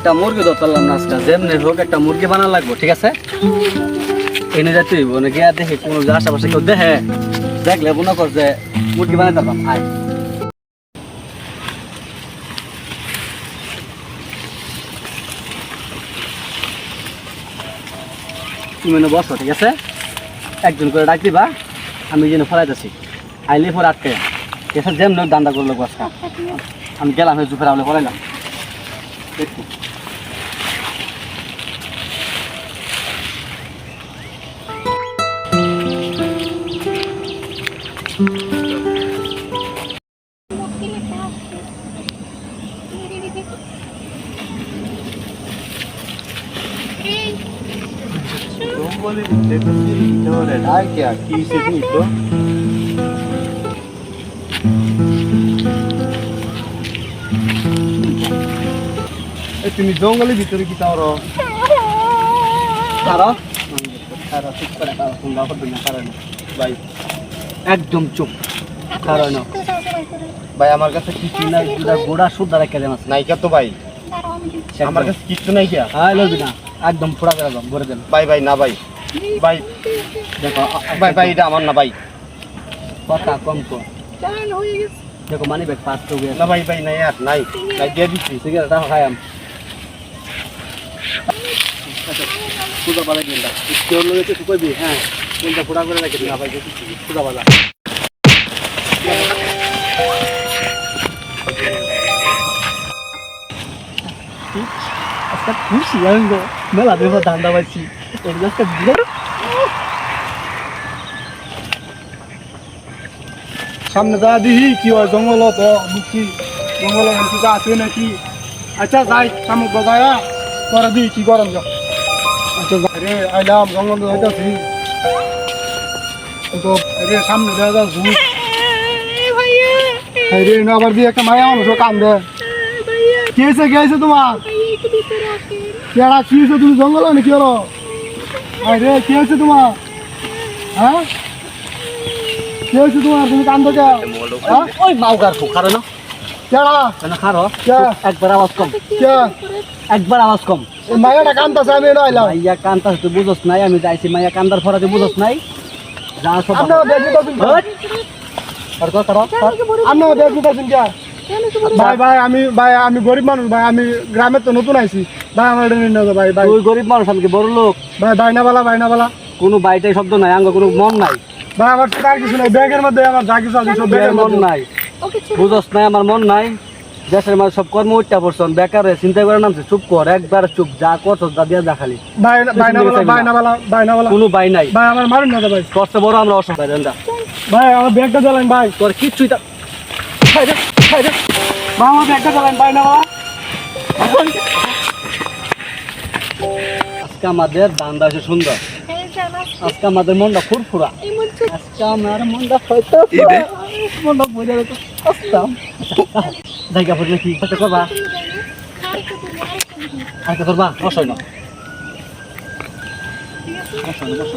একটা মুরগি ধরতে পারলাম না আজকে। যেমনি হোক একটা মুরগি বানা লাগবো, ঠিক আছে? এনে যাতে হইব না গিয়া দেখি কোনো আশেপাশে কেউ দেখে। দেখলে মনে কর যে মুরগি বানাতে পারলাম আয়। তুমি বসো, ঠিক আছে? একজন করে ডাক দিবা, আমি যেন ফলাইতেছি। আইলে পরে আটকে ঠিক আছে? যেমন দান্দা করল বসকা আমি গেলাম হয়ে জুফের আমলে ফলাইলাম দেখি জঙ্গলের ভিতরে ভিতরে ডাকে কি সেটি তো এই তুমি জঙ্গলের ভিতরে কি তাও একদম চুপ। কারণ ভাই আমার কাছে কিছু নাই দুটা গোড়া শুদ্ধ রেখে দেন আছে। নাইকা তো ভাই। আমার কাছে কিচ্ছু নাই কিয়া হ্যাঁ লবি না। একদম ফোড়া করে দাম ভরে দেন। ভাই ভাই না ভাই। ভাই দেখো ভাই ভাই এটা আমার না ভাই। কথা কম কর দেখো মানি ব্যাগ পাঁচ তো না ভাই ভাই নাই আর নাই। নাই দিয়ে দিচ্ছি সিগারেট খাই আম। সুদা বালা গেলা কেউ লোক একটু হ্যাঁ কোনটা ফোড়া করে রেখে না ভাই সুদা বালা আজকে খুশি আমি গো মেলা দেবো ধান্দা পাইছি তোর আজকে বিরাট সামনে যা দিহি কি হয় জঙ্গল তো বুকি জঙ্গল কিছু আছে নাকি আচ্ছা যাই সামনে বজায়া করে দিই কি করম যা আচ্ছা যাই রে আইলাম জঙ্গল যাইতাছি তো রে সামনে যা যা ঝুঁক রে না আবার দিয়ে একটা মায়া মানুষ কাম দে কি হয়েছে কি হয়েছে তোমার? কেডা কি হয়েছে তুমি জঙ্গল না কি হলো রে কি হয়েছে তোমার? হ্যাঁ? কি হয়েছে তোমার? তুমি কান্দো কে হ্যাঁ? ওই মাউগার খারো না। কেডা? কেন খারো? কে? একবার আওয়াজ কম। একবার আওয়াজ কম। মায়াটা কান্দাছে আমি এটা আইলাম। মাইয়া কান্তা তুই বুঝস নাই আমি যাইছি মাইয়া কান্দার ফরাতে বুঝস নাই? যা সব? আর? ভাই ভাই আমি ভাই আমি গরিব মানুষ ভাই আমি গ্রামে তো নতুন আইছি। ভাই আমার এটা নিয়ে নাও ভাই ভাই। তুই গরিব মানুষ আমি কি বড় লোক? ভাই বাইনাবালা বাইনাবালা। কোনো বাইটাই শব্দ নাই আঙ্গ কোনো মন নাই। ভাই আমার সাথে কিছু নাই ব্যাগের মধ্যে আমার যা কিছু আছে সব ব্যাগের মন নাই। বুঝস নাই আমার মন নাই। দেশের মাঝে সব কর্ম উঠটা পড়ছন বেকার হয়ে চিন্তা করে নামছে চুপ কর একবার চুপ যা করছস যা দিয়া যা খালি। কোনো বাই নাই। ভাই আমার মারুন না ভাই। কষ্ট বড় আমরা অসহায় ভাই আমার ব্যাগটা জ্বালান ভাই। তোর কিচ্ছুই তা ভাই ভাই রে। ভাই আমার ব্যাগটা জ্বালান আজকে আমাদের দান্দা আছে সুন্দর। আজকে। আমাদের মনটা ফুরফুরা। আজকে আমার মনটা হয়তো মনটা বোঝা যেত আসতাম। জায়গা পড়লে কি করতে করবা আজকে করবা? বসো না বসো না, বসো